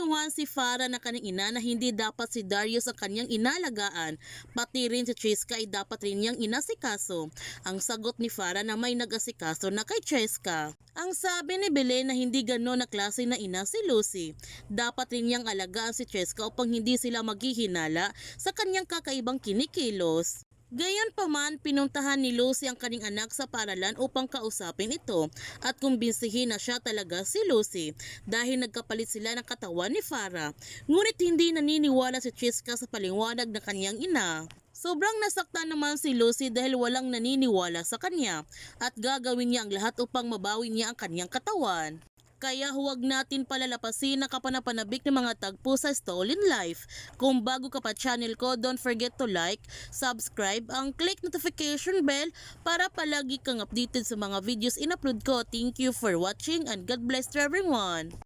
Napaliwan si Farah na kanyang ina na hindi dapat si Darius ang kanyang inalagaan, pati rin si Cheska ay dapat rin niyang inasikaso. Ang sagot ni Farah na may nag-asikaso na kay Cheska. Ang sabi ni Belen na hindi gano'n na klase na ina si Lucy. Dapat rin niyang alagaan si Cheska upang hindi sila maghihinala sa kanyang kakaibang kinikilos. Gayon pa man, pinuntahan ni Lucy ang kanyang anak sa paralan upang kausapin ito at kumbinsihin na siya talaga si Lucy dahil nagkapalit sila ng katawan ni Farah. Ngunit hindi naniniwala si Chiska sa paliwanag ng kanyang ina. Sobrang nasaktan naman si Lucy dahil walang naniniwala sa kanya at gagawin niya ang lahat upang mabawi niya ang kanyang katawan. Kaya huwag natin palalapasin ang kapanapanabik ng mga tagpo sa Stolen Life. Kung bago ka pa channel ko, don't forget to like, subscribe, ang click notification bell para palagi kang updated sa mga videos in-upload ko. Thank you for watching and God bless to everyone!